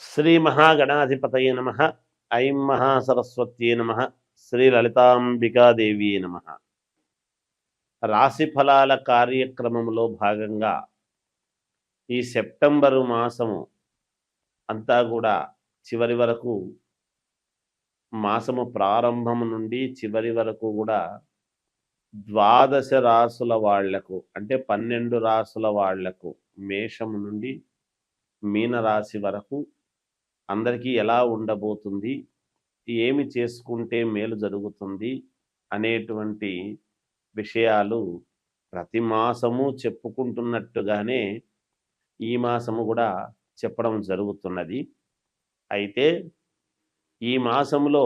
శ్రీ మహాగణాధిపతయ నమ. ఐం మహాసరస్వత్యే నమ. శ్రీ లలితాంబికాదేవి నమ. రాశి ఫలాల కార్యక్రమంలో భాగంగా ఈ సెప్టెంబరు మాసము అంతా కూడా చివరి వరకు మాసము ప్రారంభం నుండి చివరి వరకు కూడా ద్వాదశ రాసుల వాళ్ళకు అంటే పన్నెండు రాసుల వాళ్ళకు మేషము నుండి మీనరాశి వరకు అందరికీ ఎలా ఉండబోతుంది? ఏమి చేసుకుంటే మేలు జరుగుతుంది? అనేటువంటి విషయాలు ప్రతి మాసము చెప్పుకుంటున్నట్టుగానే ఈ మాసము కూడా చెప్పడం జరుగుతున్నది. అయితే ఈ మాసంలో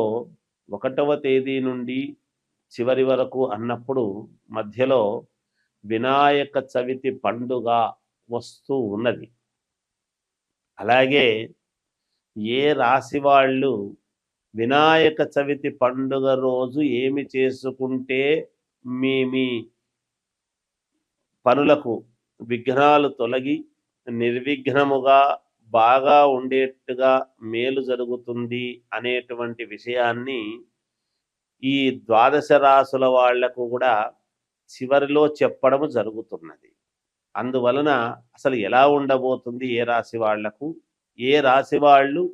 ఒకటవ తేదీ నుండి చివరి వరకు అన్నప్పుడు మధ్యలో వినాయక చవితి పండుగ వస్తూ ఉన్నది. అలాగే ఏ రాశి వాళ్ళు వినాయక చవితి పండుగ రోజు ఏమి చేసుకుంటే మీ మీ పనులకు విఘ్నాలు తొలగి నిర్విఘ్నముగా బాగా ఉండేట్టుగా మేలు జరుగుతుంది అనేటువంటి విషయాన్ని ఈ ద్వాదశ రాసుల వాళ్ళకు కూడా చివరిలో చెప్పడము జరుగుతున్నది. అందువలన అసలు ఎలా ఉండబోతుంది ఏ రాశి వాళ్ళకు? ఏ రాశి వాళ్ళు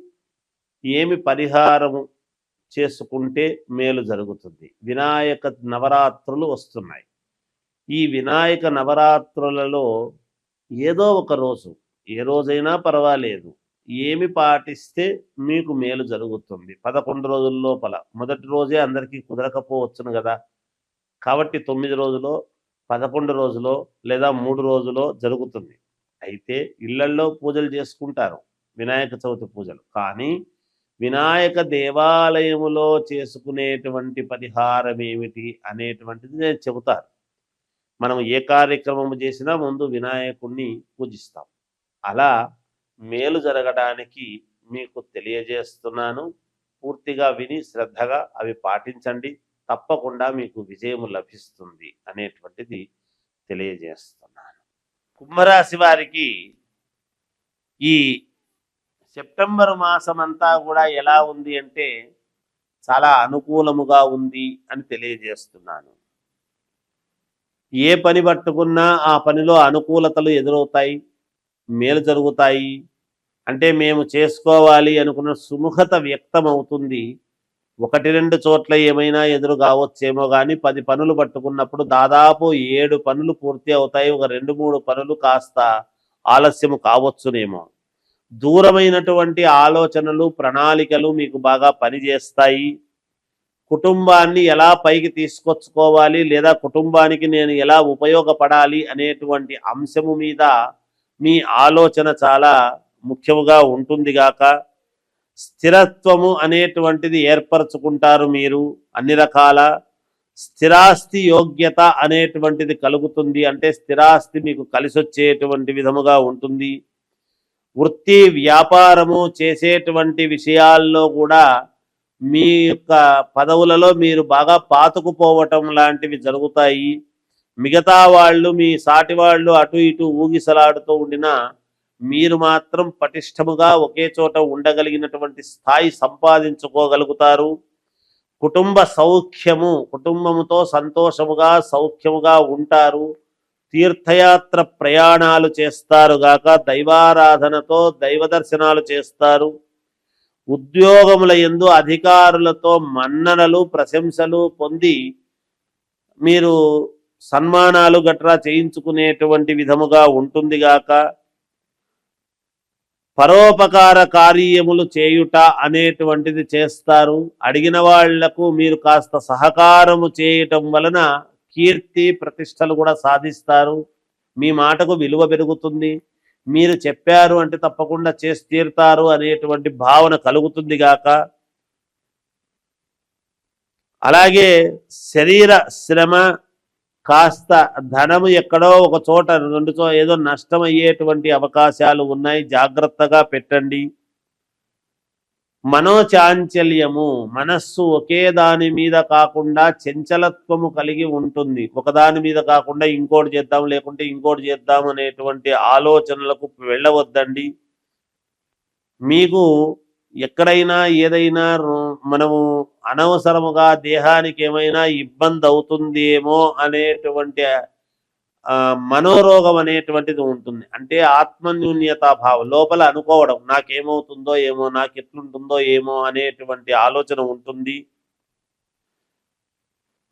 ఏమి పరిహారము చేసుకుంటే మేలు జరుగుతుంది. వినాయక నవరాత్రులు వస్తున్నాయి. ఈ వినాయక నవరాత్రులలో ఏదో ఒక రోజు ఏ రోజైనా పర్వాలేదు ఏమి పాటిస్తే మీకు మేలు జరుగుతుంది. పదకొండు రోజుల లోపల మొదటి రోజే అందరికీ కుదరకపోవచ్చును కదా. కాబట్టి తొమ్మిది రోజులో పదకొండు రోజులో లేదా మూడు రోజులో జరుగుతుంది. అయితే ఇళ్ళల్లో పూజలు చేసుకుంటారు. వినాయక చవితి పూజలు. కానీ వినాయక దేవాలయములో చేసుకునేటువంటి పరిహారం ఏమిటి అనేటువంటిది నేను చెబుతాను. మనం ఏ కార్యక్రమం చేసినా ముందు వినాయకుణ్ణి పూజిస్తాం. అలా మేలు జరగడానికి మీకు తెలియజేస్తున్నాను. పూర్తిగా విని శ్రద్ధగా అవి పాటించండి. తప్పకుండా మీకు విజయం లభిస్తుంది అనేటువంటిది తెలియజేస్తున్నాను. కుంభరాశి వారికి ఈ సెప్టెంబర్ మాసం అంతా కూడా ఎలా ఉంది అంటే చాలా అనుకూలముగా ఉంది అని తెలియజేస్తున్నాను. ఏ పని పట్టుకున్నా ఆ పనిలో అనుకూలతలు ఎదురవుతాయి మేలు జరుగుతాయి. అంటే మేము చేసుకోవాలి అనుకున్న సుముఖత వ్యక్తం అవుతుంది ఒకటి రెండు చోట్ల ఏమైనా ఎదురు కావచ్చేమో కానీ పది పనులు పట్టుకున్నప్పుడు దాదాపు ఏడు పనులు పూర్తి అవుతాయి. ఒక రెండు మూడు పనులు కాస్త ఆలస్యము కావచ్చునేమో. దూరమైనటువంటి ఆలోచనలు ప్రణాళికలు మీకు బాగా పనిచేస్తాయి. కుటుంబాన్ని ఎలా పైకి తీసుకొచ్చుకోవాలి లేదా కుటుంబానికి నేను ఎలా ఉపయోగపడాలి అనేటువంటి అంశము మీద మీ ఆలోచన చాలా ముఖ్యముగా ఉంటుంది గాక. స్థిరత్వము అనేటువంటిది ఏర్పరచుకుంటారు మీరు అన్ని రకాల. స్థిరాస్తి యోగ్యత అనేటువంటిది కలుగుతుంది అంటే స్థిరాస్తి మీకు కలిసొచ్చేటువంటి విధముగా ఉంటుంది. వృత్తి వ్యాపారము చేసేటువంటి విషయాల్లో కూడా మీ యొక్క పదవులలో మీరు బాగా పాతుకుపోవటం లాంటివి జరుగుతాయి. మిగతా వాళ్ళు మీ సాటి వాళ్ళు అటు ఇటు ఊగిసలాడుతూ ఉండినా మీరు మాత్రం పటిష్టముగా ఒకే చోట ఉండగలిగినటువంటి స్థాయి సంపాదించుకోగలుగుతారు. కుటుంబ సౌఖ్యము కుటుంబముతో సంతోషముగా సౌఖ్యముగా ఉంటారు. తీర్థయాత్ర ప్రయాణాలు చేస్తారుగాక దైవారాధనతో దైవ దర్శనాలు చేస్తారు. ఉద్యోగముల ఎందు అధికారులతో మన్ననలు ప్రశంసలు పొంది మీరు సన్మానాలు గట్రా చేయించుకునేటువంటి విధముగా ఉంటుంది గాక. పరోపకార కార్యములు చేయుట అనేటువంటిది చేస్తారు. అడిగిన వాళ్ళకు మీరు కాస్త సహకారము చేయటం వలన కీర్తి ప్రతిష్టలు కూడా సాధిస్తారు. మీ మాటకు విలువ పెరుగుతుంది. మీరు చెప్పారు అంటే తప్పకుండా చేసి తీరుతారు అనేటువంటి భావన కలుగుతుంది గాక. అలాగే శరీర శ్రమ కాస్త ధనము ఎక్కడో ఒక చోట రెండు చో ఏదో నష్టం అయ్యేటువంటి అవకాశాలు ఉన్నాయి. జాగ్రత్తగా పెట్టండి. మనోచాంచల్యము మనస్సు ఒకే దాని మీద కాకుండా చంచలత్వము కలిగి ఉంటుంది. ఒకదాని మీద కాకుండా ఇంకోటి చేద్దాం లేకుంటే ఇంకోటి చేద్దాం అనేటువంటి ఆలోచనలకు వెళ్ళవద్దండి. మీకు ఎక్కడైనా ఏదైనా రు- మనము అనవసరముగా దేహానికి ఏమైనా ఇబ్బంది అవుతుందేమో అనేటువంటి మనోరోగం అనేటువంటిది ఉంటుంది. అంటే ఆత్మన్యూన్యతా భావం లోపల అనుకోవడం నాకేమవుతుందో ఏమో నాకు ఎట్లుంటుందో ఏమో అనేటువంటి ఆలోచన ఉంటుంది.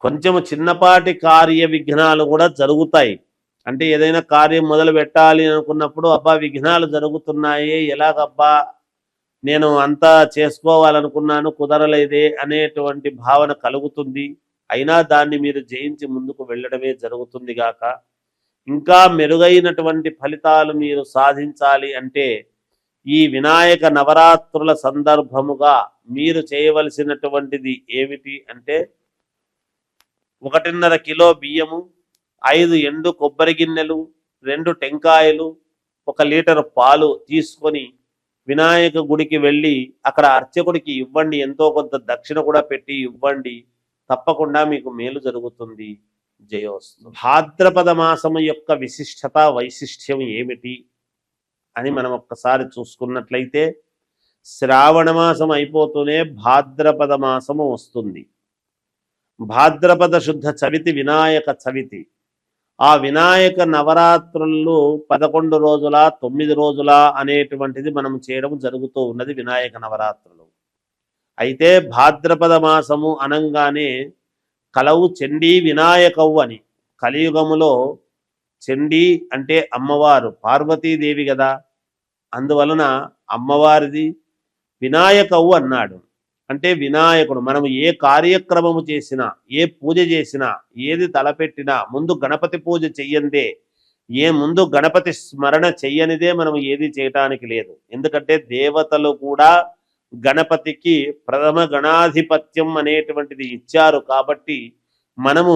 కొంచెము చిన్నపాటి కార్య విఘ్నాలు కూడా జరుగుతాయి. అంటే ఏదైనా కార్యం మొదలు పెట్టాలి అనుకున్నప్పుడు అబ్బా విఘ్నాలు జరుగుతున్నాయి ఎలాగబ్బా నేను అంతా చేసుకోవాలనుకున్నాను కుదరలేదే అనేటువంటి భావన కలుగుతుంది. అయినా దాన్ని మీరు జయించి ముందుకు వెళ్ళడమే జరుగుతుంది గాక. ఇంకా మెరుగైనటువంటి ఫలితాలు మీరు సాధించాలి అంటే ఈ వినాయక నవరాత్రుల సందర్భముగా మీరు చేయవలసినటువంటిది ఏమిటి అంటే ఒకటిన్నర కిలో బియ్యము ఐదు ఎండు కొబ్బరి గిన్నెలు రెండు టెంకాయలు ఒక లీటర్ పాలు తీసుకొని వినాయక గుడికి వెళ్ళి అక్కడ అర్చకుడికి ఇవ్వండి ఎంతో కొంత దక్షిణ కూడా పెట్టి ఇవ్వండి తప్పకుండా మీకు మేలు జరుగుతుంది. జయోస్తు భాద్రపద మాసము యొక్క విశిష్టత వైశిష్ట్యం ఏమిటి అని మనం ఒక్కసారి చూసుకున్నట్లయితే శ్రావణ మాసం అయిపోతూనే భాద్రపద మాసము వస్తుంది. భాద్రపద శుద్ధ చవితి వినాయక చవితి. ఆ వినాయక నవరాత్రులు పదకొండు రోజుల తొమ్మిది రోజుల అనేటువంటిది మనం చేయడం జరుగుతూ ఉన్నది వినాయక నవరాత్రులు. అయితే భాద్రపద మాసము అనంగానే కలవు చండీ వినాయకవు అని. కలియుగములో చండీ అంటే అమ్మవారు పార్వతీదేవి కదా అందువలన అమ్మవారిది వినాయకవు అన్నాడు. అంటే వినాయకుడు మనం ఏ కార్యక్రమము చేసినా ఏ పూజ చేసినా ఏది తలపెట్టినా ముందు గణపతి పూజ చెయ్యందే. ఏ ముందు గణపతి స్మరణ చెయ్యనిదే మనం ఏది చేయటానికి లేదు. ఎందుకంటే దేవతలు కూడా గణపతికి ప్రథమ గణాధిపత్యం అనేటువంటిది ఇచ్చారు కాబట్టి మనము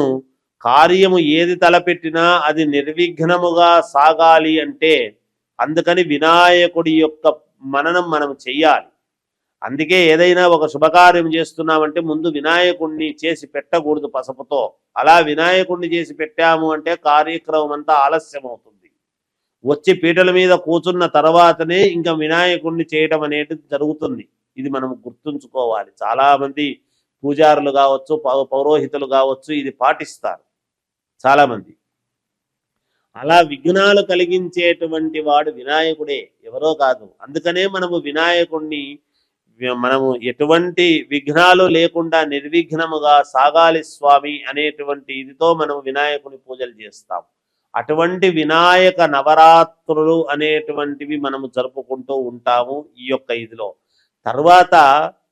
కార్యము ఏది తలపెట్టినా అది నిర్విఘ్నముగా సాగాలి అంటే అందుకని వినాయకుడి యొక్క మననం మనం చెయ్యాలి. అందుకే ఏదైనా ఒక శుభకార్యం చేస్తున్నామంటే ముందు వినాయకుడిని చేసి పెట్టకూడదు పసుపుతో. అలా వినాయకుడిని చేసి పెట్టాము అంటే కార్యక్రమం అంతా ఆలస్యం అవుతుంది వచ్చి పీటల మీద కూర్చున్న తర్వాతనే ఇంకా వినాయకుడిని చేయడం అనేది జరుగుతుంది. ఇది మనం గుర్తుంచుకోవాలి. చాలా మంది పూజారులు కావచ్చు పౌరోహితులు కావచ్చు ఇది పాటిస్తారు. చాలా మంది అలా విఘ్నాలు కలిగించేటువంటి వాడు వినాయకుడే ఎవరో కాదు. అందుకనే మనము వినాయకుడిని మనము ఎటువంటి విఘ్నాలు లేకుండా నిర్విఘ్నముగా సాగాలి స్వామి అనేటువంటి ఇదితో మనం వినాయకుని పూజలు చేస్తాం. అటువంటి వినాయక నవరాత్రులు అనేటువంటివి మనము జరుపుకుంటూ ఉంటాము ఈ యొక్క ఇదిలో. తర్వాత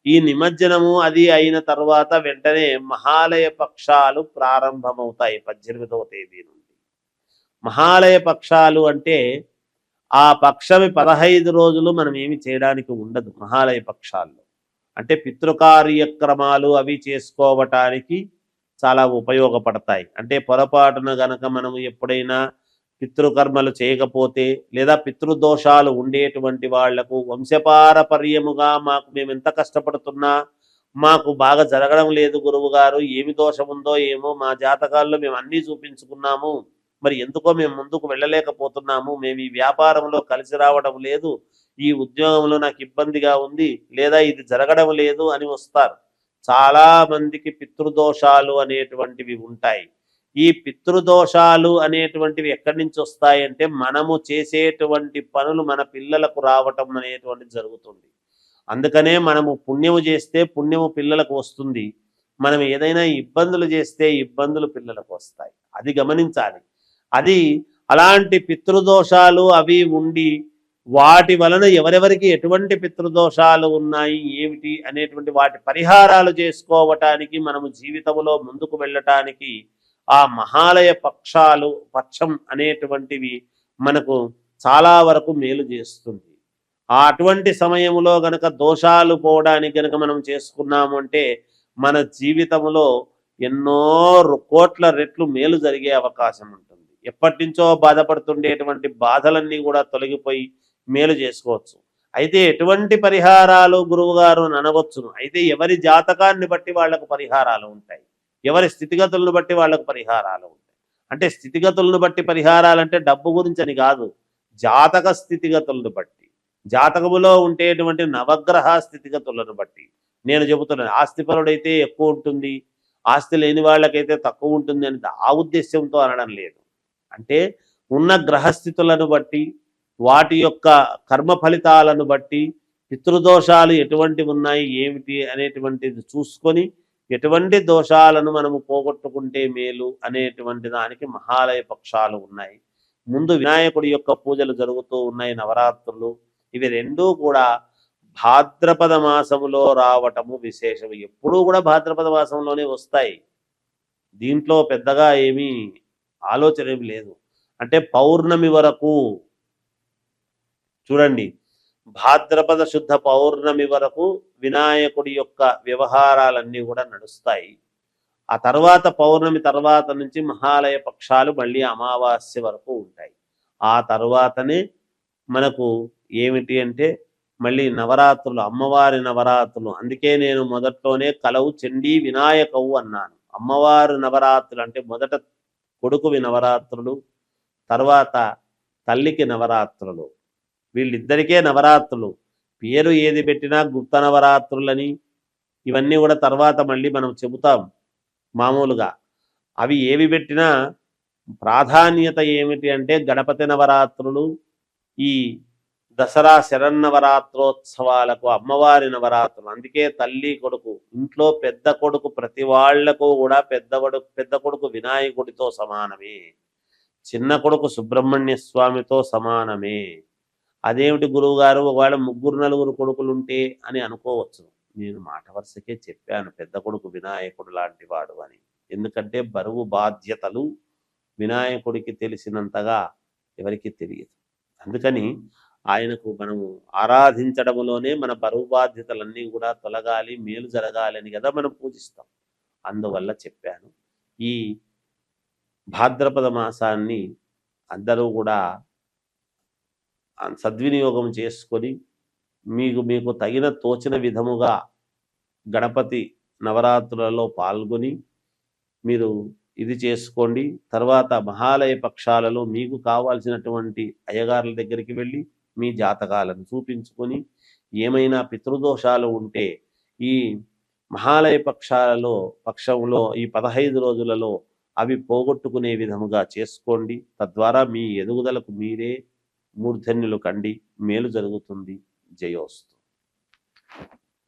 ఈ నిమజ్జనము అది అయిన తర్వాత వెంటనే మహాలయ పక్షాలు ప్రారంభమవుతాయి పద్దెనిమిదవ తేదీ నుండి. మహాలయ పక్షాలు అంటే ఆ పక్షమి పదహైదు రోజులు మనం ఏమి చేయడానికి ఉండదు మహాలయ పక్షాల్లో. అంటే పితృకార్యక్రమాలు అవి చేసుకోవటానికి చాలా ఉపయోగపడతాయి. అంటే పొరపాటున గనక మనం ఎప్పుడైనా పితృకర్మలు చేయకపోతే లేదా పితృదోషాలు ఉండేటువంటి వాళ్ళకు వంశపారపర్యముగా మాకు మేము ఎంత కష్టపడుతున్నా మాకు బాగా జరగడం లేదు గురువు గారు ఏమి దోషం ఉందో ఏమో మా జాతకాల్లో మేము అన్నీ చూపించుకున్నాము. మరి ఎందుకో మేము ముందుకు వెళ్ళలేకపోతున్నాము. మేము ఈ వ్యాపారంలో కలిసి రావడం లేదు. ఈ ఉద్యోగంలో నాకు ఇబ్బందిగా ఉంది లేదా ఇది జరగడం లేదు అని వస్తారు. చాలా మందికి పితృదోషాలు అనేటువంటివి ఉంటాయి. ఈ పితృదోషాలు అనేటువంటివి ఎక్కడి నుంచి వస్తాయంటే మనము చేసేటువంటి పనులు మన పిల్లలకు రావటం అనేటువంటిది జరుగుతుంది. అందుకనే మనము పుణ్యము చేస్తే పుణ్యము పిల్లలకు వస్తుంది. మనం ఏదైనా ఇబ్బందులు చేస్తే ఇబ్బందులు పిల్లలకు వస్తాయి. అది గమనించాలి. అది అలాంటి పితృదోషాలు అవి ఉండి వాటి వలన ఎవరెవరికి ఎటువంటి పితృదోషాలు ఉన్నాయి ఏమిటి అనేటువంటి వాటి పరిహారాలు చేసుకోవటానికి మనము జీవితంలో ముందుకు వెళ్ళటానికి ఆ మహాలయ పక్షాలు పక్షం అనేటువంటివి మనకు చాలా వరకు మేలు చేస్తుంది. ఆ అటువంటి సమయంలో గనక దోషాలు పోవడానికి గనక మనం చేసుకున్నాము అంటే మన జీవితంలో ఎన్నో కోట్ల రెట్లు మేలు జరిగే అవకాశం ఉంటుంది. ఎప్పటి నుంచో బాధపడుతుండేటువంటి బాధలన్నీ కూడా తొలగిపోయి మేలు చేసుకోవచ్చు. అయితే ఎటువంటి పరిహారాలు గురువుగారు అనవచ్చును అయితే ఎవరి జాతకాన్ని బట్టి వాళ్ళకు పరిహారాలు ఉంటాయి? ఎవరి స్థితిగతులను బట్టి వాళ్ళకు పరిహారాలు ఉంటాయి. అంటే స్థితిగతులను బట్టి పరిహారాలు అంటే డబ్బు గురించి అని కాదు. జాతక స్థితిగతులను బట్టి. జాతకములో ఉండేటువంటి నవగ్రహ స్థితిగతులను బట్టి. నేను చెబుతున్నాను ఆస్తిపరుడైతే ఎక్కువ ఉంటుంది. ఆస్తి లేని వాళ్ళకైతే తక్కువ ఉంటుంది అని ఆ ఉద్దేశంతో అనడం లేదు. అంటే ఉన్న గ్రహస్థితులను బట్టి వాటి యొక్క కర్మ ఫలితాలను బట్టి పితృదోషాలు ఎటువంటి ఉన్నాయి ఏమిటి అనేటువంటిది చూసుకొని ఎటువంటి దోషాలను మనము పోగొట్టుకుంటే మేలు అనేటువంటి దానికి మహాలయ పక్షాలు ఉన్నాయి. ముందు వినాయకుడి యొక్క పూజలు జరుగుతూ ఉన్నాయి నవరాత్రులు. ఇవి రెండూ కూడా భాద్రపద మాసములో రావటము విశేషం. ఎప్పుడూ కూడా భాద్రపద మాసంలోనే వస్తాయి. దీంట్లో పెద్దగా ఏమీ ఆలోచన ఏమి లేదు. అంటే పౌర్ణమి వరకు చూడండి భాద్రపద శుద్ధ పౌర్ణమి వరకు వినాయకుడి యొక్క వ్యవహారాలన్నీ కూడా నడుస్తాయి. ఆ తర్వాత పౌర్ణమి తర్వాత నుంచి మహాలయ పక్షాలు మళ్ళీ అమావాస్య వరకు ఉంటాయి. ఆ తర్వాతనే మనకు ఏమిటి అంటే మళ్ళీ నవరాత్రులు అమ్మవారి నవరాత్రులు. అందుకే నేను మొదట్లోనే కలవు చండీ వినాయకవు అన్నాను. అమ్మవారి నవరాత్రులు అంటే మొదట కొడుకువి నవరాత్రులు తర్వాత తల్లికి నవరాత్రులు. వీళ్ళిద్దరికే నవరాత్రులు. పేరు ఏది పెట్టినా గుప్త నవరాత్రులని ఇవన్నీ కూడా తర్వాత మళ్ళీ మనం చెబుతాం మామూలుగా. అవి ఏవి పెట్టినా ప్రాధాన్యత ఏమిటి అంటే గణపతి నవరాత్రులు ఈ దసరా శరన్నవరాత్రోత్సవాలకు అమ్మవారి నవరాత్రులు. అందుకే తల్లి కొడుకు ఇంట్లో పెద్ద కొడుకు ప్రతి వాళ్ళకు కూడా పెద్దవడు పెద్ద కొడుకు వినాయకుడితో సమానమే. చిన్న కొడుకు సుబ్రహ్మణ్య స్వామితో సమానమే. అదేమిటి గురువు గారు ఒకవేళ ముగ్గురు నలుగురు కొడుకులు ఉంటే అని అనుకోవచ్చు. నేను మాట వరుసకే చెప్పాను పెద్ద కొడుకు వినాయకుడు లాంటి వాడు అని. ఎందుకంటే బరువు బాధ్యతలు వినాయకుడికి తెలిసినంతగా ఎవరికి తెలియదు. అందుకని ఆయనకు మనము ఆరాధించడంలోనే మన బరువు బాధ్యతలన్నీ కూడా తొలగాలి మేలు జరగాలి అని కదా మనం పూజిస్తాం. అందువల్ల చెప్పాను. ఈ భాద్రపద మాసాన్ని అందరూ కూడా సద్వినియోగం చేసుకొని మీకు మీకు తగిన తోచిన విధముగా గణపతి నవరాత్రులలో పాల్గొని మీరు ఇది చేసుకోండి. తర్వాత మహాలయ పక్షాలలో మీకు కావాల్సినటువంటి అయ్యగారుల దగ్గరికి వెళ్ళి మీ జాతకాలను చూపించుకొని ఏమైనా పితృదోషాలు ఉంటే ఈ మహాలయ పక్షాలలో పక్షంలో ఈ పదహైదు రోజులలో అవి పోగొట్టుకునే విధముగా చేసుకోండి. తద్వారా మీ ఎదుగుదలకు మీరే మూర్ధన్యులు కండి మేలు జరుగుతుంది. జయోస్తు